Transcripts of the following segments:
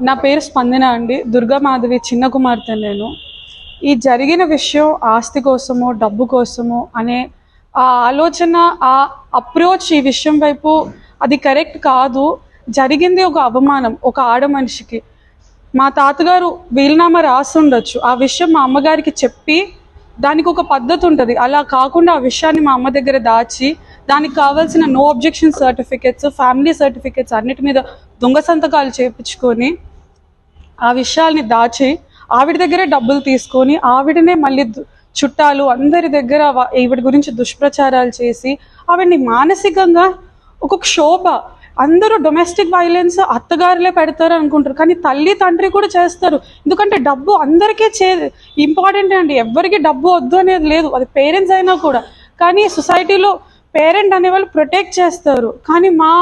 నా పేరు స్పందన అండి. దుర్గా మాధవి చిన్న కుమార్తె నేను. ఈ జరిగిన విషయం ఆస్తి కోసమో డబ్బు కోసమో అనే ఆ ఆలోచన ఆ అప్రోచ్ ఈ విషయం వైపు అది కరెక్ట్ కాదు. జరిగింది ఒక అవమానం ఒక ఆడ మనిషికి. మా తాతగారు వీలునామా రాసి ఉండొచ్చు. ఆ విషయం మా అమ్మగారికి చెప్పి దానికి ఒక పద్ధతి ఉంటుంది. అలా కాకుండా ఆ విషయాన్ని మా అమ్మ దగ్గర దాచి దానికి కావాల్సిన no objection certificates family certificates అన్నిటి మీద దొంగ సంతకాలు చేపించుకొని ఆ విషయాల్ని దాచి ఆవిడ దగ్గరే డబ్బులు తీసుకొని ఆవిడనే మళ్ళీ చుట్టాలు అందరి దగ్గర ఈవిడ గురించి దుష్ప్రచారాలు చేసి ఆవిడ్ని మానసికంగా ఒక క్షోభ. అందరూ డొమెస్టిక్ వైలెన్స్ అత్తగారులే పెడతారు అనుకుంటారు కానీ తల్లి తండ్రి కూడా చేస్తారు. ఎందుకంటే డబ్బు అందరికీ చే ఇంపార్టెంట్ అండి. ఎవరికి డబ్బు వద్దు అనేది లేదు. అది పేరెంట్స్ అయినా కూడా. కానీ సొసైటీలో పేరెంట్ అనేవాళ్ళు ప్రొటెక్ట్ చేస్తారు. కానీ మా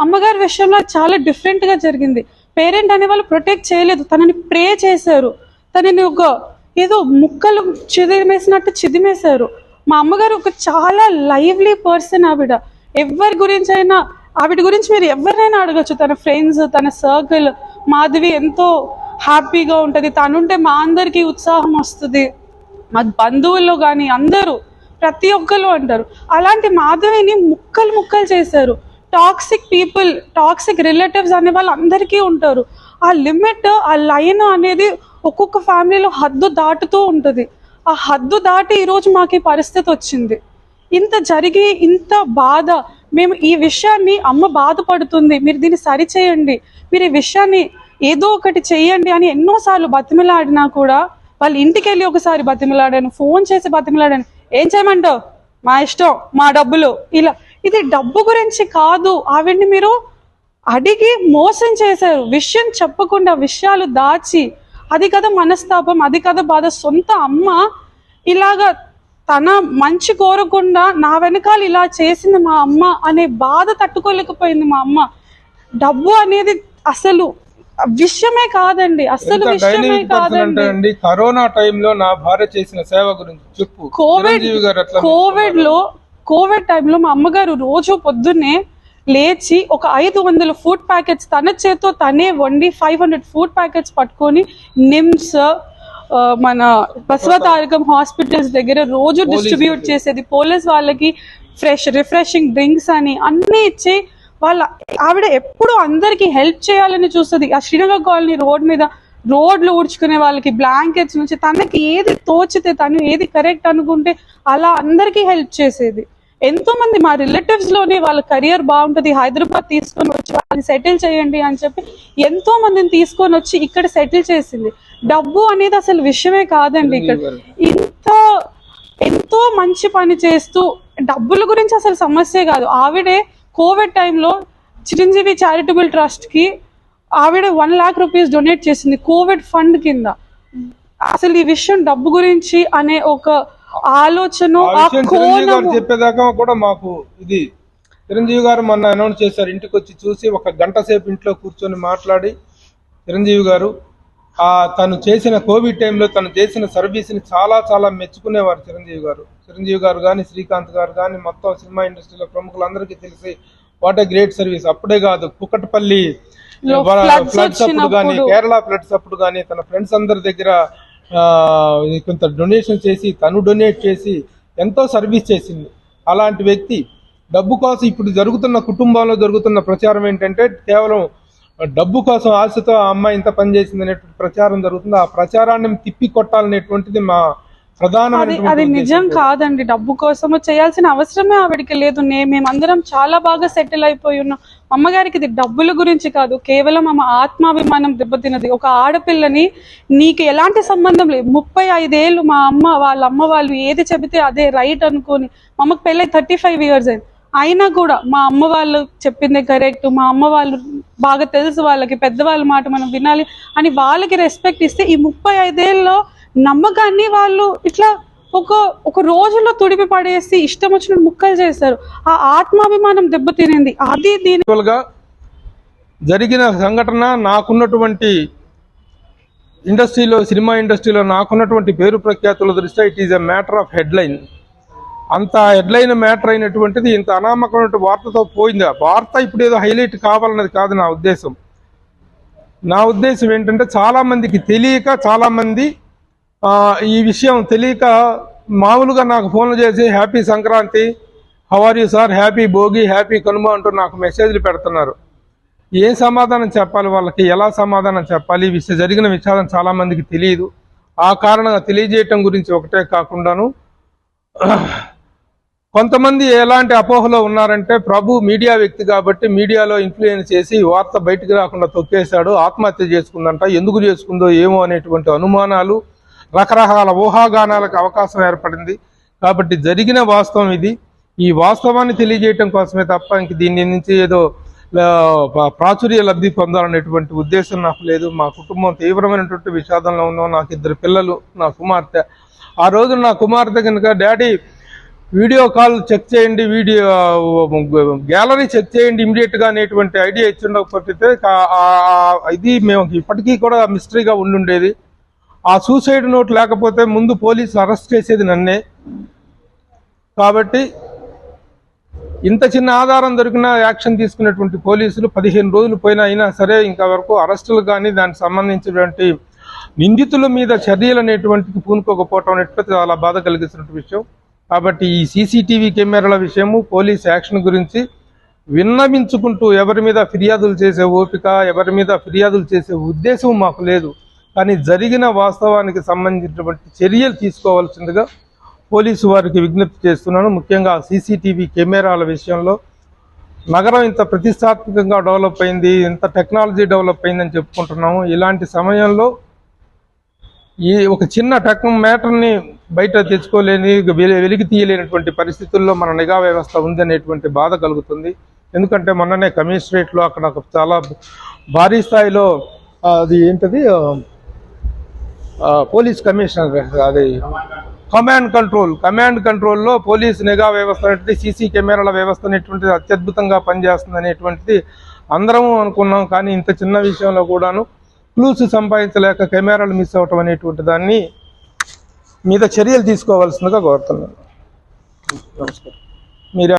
అమ్మగారి విషయంలో చాలా డిఫరెంట్గా జరిగింది. పేరెంట్ అనేవాళ్ళు ప్రొటెక్ట్ చేయలేదు. తనని ప్రే చేశారు. తనని ఒక ఏదో ముక్కలు చిదిమేసినట్టు చిదిమేశారు. మా అమ్మగారు ఒక చాలా లైవ్లీ పర్సన్ ఆవిడ. ఎవరి గురించి అయినా ఆవిడ గురించి మీరు ఎవరినైనా అడగచ్చు. తన ఫ్రెండ్స్ తన సర్కిల్ మాధవి ఎంతో హ్యాపీగా ఉంటుంది. తనుంటే మా అందరికీ ఉత్సాహం వస్తుంది. మా బంధువుల్లో కానీ అందరూ ప్రతి ఒక్కరు అంటారు. అలాంటి మాధవిని ముక్కలు ముక్కలు చేశారు. టాక్సిక్ పీపుల్ టాక్సిక్ రిలేటివ్స్ అనే వాళ్ళు అందరికీ ఉంటారు. ఆ లిమిట్ ఆ లైన్ అనేది ఒక్కొక్క ఫ్యామిలీలో హద్దు దాటుతూ ఉంటుంది. ఆ హద్దు దాటి ఈరోజు మాకు ఈ పరిస్థితి వచ్చింది. ఇంత జరిగి ఇంత బాధ మేము ఈ విషయాన్ని అమ్మ బాధపడుతుంది. మీరు దీన్ని సరిచేయండి. మీరు ఈ విషయాన్ని ఏదో ఒకటి చేయండి అని ఎన్నోసార్లు బతిమలాడినా కూడా వాళ్ళ ఇంటికి వెళ్ళి ఒకసారి బతిమలాడాను ఫోన్ చేసి బతిమలాడాను ఏం చేయమంటావు? మా ఇష్టం మా డబ్బులు. ఇలా ఇది డబ్బు గురించి కాదు. ఆవిడ్ని మీరు అడిగి మోసం చేశారు. విషయం చెప్పకుండా విషయాలు దాచి అది కదా మనస్తాపం అది కదా బాధ. సొంత అమ్మ ఇలాగా తన మంచి కోరకుండా నా వెనకాల ఇలా చేసింది మా అమ్మ అనే బాధ తట్టుకోలేకపోయింది మా అమ్మ. డబ్బు అనేది అసలు విషయమే కాదండి అసలు విషయమే కాదండి. కరోనా టైంలో నా భార్య చేసిన సేవ గురించి చెప్పు. కోవిడ్ కోవిడ్లో కోవిడ్ టైంలో మా అమ్మగారు రోజు పొద్దున్నే లేచి ఒక ఐదు వందల ఫుడ్ ప్యాకెట్స్ తన చేత్తో తనే వండి ఫైవ్ హండ్రెడ్ ఫుడ్ ప్యాకెట్స్ పట్టుకొని నిమ్స్ మన బసవతారకం హాస్పిటల్స్ దగ్గర రోజు డిస్ట్రిబ్యూట్ చేసేది. పోలీస్ వాళ్ళకి ఫ్రెష్ రిఫ్రెషింగ్ డ్రింక్స్ అని అన్నీ ఇచ్చి వాళ్ళ ఆవిడ ఎప్పుడు అందరికి హెల్ప్ చేయాలని చూస్తుంది. ఆ శ్రీనగర్ కాలనీ రోడ్ మీద రోడ్లు ఊడ్చుకునే వాళ్ళకి బ్లాంకెట్స్ నుంచి తనకి ఏది తోచితే తను ఏది కరెక్ట్ అనుకుంటే అలా అందరికీ హెల్ప్ చేసేది. ఎంతో మంది మా రిలేటివ్స్లోనే వాళ్ళ కెరియర్ బాగుంటుంది హైదరాబాద్ తీసుకొని వచ్చి వాళ్ళని సెటిల్ చేయండి అని చెప్పి ఎంతో మందిని తీసుకొని వచ్చి ఇక్కడ సెటిల్ చేసింది. డబ్బు అనేది అసలు విషయమే కాదండి ఇక్కడ. ఇంత ఎంతో మంచి పని చేస్తూ డబ్బుల గురించి అసలు సమస్యే కాదు. ఆవిడే కోవిడ్ టైంలో చిరంజీవి చారిటబుల్ ట్రస్ట్కి ఆవిడ వన్ లాక్ రూపీస్ డొనేట్ చేసింది కోవిడ్ ఫండ్ కింద. అసలు ఈ విషయం డబ్బు గురించి అనే ఒక ఆలోచన చెప్పేదాకా కూడా మాకు ఇది చిరంజీవి గారు మొన్న అనౌన్స్ చేశారు. ఇంటికి వచ్చి చూసి ఒక గంట సేపు ఇంట్లో కూర్చొని మాట్లాడి చిరంజీవి గారు తను చేసిన కోవిడ్ టైంలో తను చేసిన సర్వీస్ని చాలా చాలా మెచ్చుకునేవారు చిరంజీవి గారు. చిరంజీవి గారు కానీ శ్రీకాంత్ గారు కానీ మొత్తం సినిమా ఇండస్ట్రీలో ప్రముఖులందరికీ తెలిసి వాట్ ఏ గ్రేట్ సర్వీస్ అప్పుడే కాదు కుకట్పల్లి లో floods ఫ్లడ్స్ అప్పుడు కానీ. కేరళ ఫ్లడ్స్ అప్పుడు కానీ తన ఫ్రెండ్స్ అందరి దగ్గర కొంత డొనేషన్ చేసి తను డొనేట్ చేసి ఎంతో సర్వీస్ చేసింది. అలాంటి వ్యక్తి డబ్బు కోసం ఇప్పుడు జరుగుతున్న కుటుంబంలో జరుగుతున్న ప్రచారం ఏంటంటే కేవలం డబ్బు కోసం ఆశతో ఆ అమ్మాయి ఇంత పని చేసింది అనేటువంటి ప్రచారం జరుగుతుంది. ఆ ప్రచారాన్ని తిప్పి కొట్టాలనేటువంటిది మా అది నిజం. కాదండి. డబ్బు కోసము చేయాల్సిన అవసరమే ఆవిడకి లేదు. నే మేమందరం చాలా బాగా సెటిల్ అయిపోయి ఉన్నాం. అమ్మగారికి ఇది డబ్బుల గురించి కాదు. కేవలం ఆమె ఆత్మాభిమానం దెబ్బతిన్నది. ఒక ఆడపిల్లని నీకు ఎలాంటి సంబంధం లేదు. ముప్పై ఐదేళ్ళు మా అమ్మ వాళ్ళ అమ్మ వాళ్ళు ఏది చెబితే అదే రైట్ అనుకొని మా అమ్మకి పెళ్ళై థర్టీ ఫైవ్ ఇయర్స్ అయింది. అయినా కూడా మా అమ్మ వాళ్ళు చెప్పింది కరెక్ట్ మా అమ్మ వాళ్ళు బాగా తెలుసు వాళ్ళకి పెద్దవాళ్ళ మాట మనం వినాలి అని వాళ్ళకి రెస్పెక్ట్ ఇస్తే ఈ ముప్పై ఐదేళ్ళలో నమ్మకాన్ని వాళ్ళు ఇట్లా ఒక ఒక రోజులో తుడిపి పడేసి ఇష్టం వచ్చిన ముక్కలు చేశారు. ఆ ఆత్మాభిమానం దెబ్బతినింది. అది దీని జరిగిన సంఘటన నాకున్నటువంటి ఇండస్ట్రీలో సినిమా ఇండస్ట్రీలో నాకున్నటువంటి పేరు ప్రఖ్యాతుల దృష్ట్యా it is a matter of headline అంత హెడ్లైన్ మ్యాటర్ అయినటువంటిది ఇంత అనామకమైన వార్తతో పోయింది. వార్త ఇప్పుడు ఏదో హైలైట్ కావాలన్నది కాదు నా ఉద్దేశం. నా ఉద్దేశం ఏంటంటే చాలామందికి తెలియక చాలామంది ఈ విషయం తెలియక మామూలుగా నాకు ఫోన్లు చేసి happy Sankranti how are you sir? Happy Bhogi happy Kanuma అంటూ నాకు మెసేజ్లు పెడుతున్నారు. ఏం సమాధానం చెప్పాలి వాళ్ళకి? ఎలా సమాధానం చెప్పాలి? విషయం జరిగిన విషయాలను చాలామందికి తెలియదు. ఆ కారణంగా తెలియజేయటం గురించి ఒకటే కాకుండాను కొంతమంది ఎలాంటి అపోహలో ఉన్నారంటే ప్రభు మీడియా వ్యక్తి కాబట్టి మీడియాలో ఇన్ఫ్లుయెన్స్ చేసి వార్త బయటకు రాకుండా తొక్కేశాడు ఆత్మహత్య చేసుకుందంట ఎందుకు చేసుకుందో ఏమో అనేటువంటి అనుమానాలు రకరకాల ఊహాగానాలకు అవకాశం ఏర్పడింది. కాబట్టి జరిగిన వాస్తవం ఇది. ఈ వాస్తవాన్ని తెలియజేయటం కోసమే తప్ప ఇంక దీని నుంచి ఏదో ప్రాచుర్య లబ్ధి పొందాలనేటువంటి ఉద్దేశం నాకు లేదు. మా కుటుంబం తీవ్రమైనటువంటి విషాదంలో ఉన్నాం. నాకు ఇద్దరు పిల్లలు నా కుమార్తె. ఆ రోజు నా కుమార్తె కనుక డాడీ వీడియో కాల్ చెక్ చేయండి వీడియో గ్యాలరీ చెక్ చేయండి ఇమీడియట్గా అనేటువంటి ఐడియా ఇచ్చిండకపోతే ఇది మేము ఇప్పటికీ కూడా మిస్టరీగా ఉండుండేది. ఆ సూసైడ్ నోట్ లేకపోతే ముందు పోలీసులు అరెస్ట్ చేసేది నన్నే. కాబట్టి ఇంత చిన్న ఆధారం దొరికినా యాక్షన్ తీసుకున్నటువంటి పోలీసులు పదిహేను రోజులు పోయినా అయినా సరే ఇంకా వరకు అరెస్టులు కానీ దానికి సంబంధించినటువంటి నిందితుల మీద చర్యలు అనేటువంటికి పూనుకోకపోవటం అనేటువంటి చాలా బాధ కలిగిస్తున్నటువంటి విషయం. కాబట్టి ఈ సీసీటీవీ కెమెరాల విషయము పోలీస్ యాక్షన్ గురించి విన్నవించుకుంటూ ఎవరి మీద ఫిర్యాదులు చేసే ఓపిక ఎవరి మీద ఫిర్యాదులు చేసే ఉద్దేశం మాకు లేదు. కానీ జరిగిన వాస్తవానికి సంబంధించినటువంటి చర్యలు తీసుకోవాల్సిందిగా పోలీసు వారికి విజ్ఞప్తి చేస్తున్నాను. ముఖ్యంగా సీసీటీవీ కెమెరాల విషయంలో నగరం ఇంత ప్రతిష్టాత్మకంగా డెవలప్ అయింది ఇంత టెక్నాలజీ డెవలప్ అయిందని చెప్పుకుంటున్నాము. ఇలాంటి సమయంలో ఈ ఒక చిన్న టెక్ మ్యాటర్ని బయట తెచ్చుకోలేని వెలికి తీయలేనటువంటి పరిస్థితుల్లో మన నిఘా వ్యవస్థ ఉందనేటువంటి బాధ కలుగుతుంది. ఎందుకంటే మొన్ననే కమిషనరేట్లో అక్కడ చాలా భారీ స్థాయిలో అది ఏంటది పోలీస్ కమిషనర్ అది కమాండ్ కంట్రోల్ కమాండ్ కంట్రోల్లో పోలీస్ నిఘా వ్యవస్థ అనేటువంటి సీసీ కెమెరాల వ్యవస్థ అనేటువంటిది అత్యద్భుతంగా పనిచేస్తుంది అనేటువంటిది అందరము అనుకున్నాం. కానీ ఇంత చిన్న విషయంలో కూడాను క్లూస్ సంపాదించలేక కెమెరాలు మిస్ అవటం అనేటువంటి దాన్ని మీద చర్యలు తీసుకోవాల్సిందిగా కోరుతున్నాను. నమస్కారం. మీరు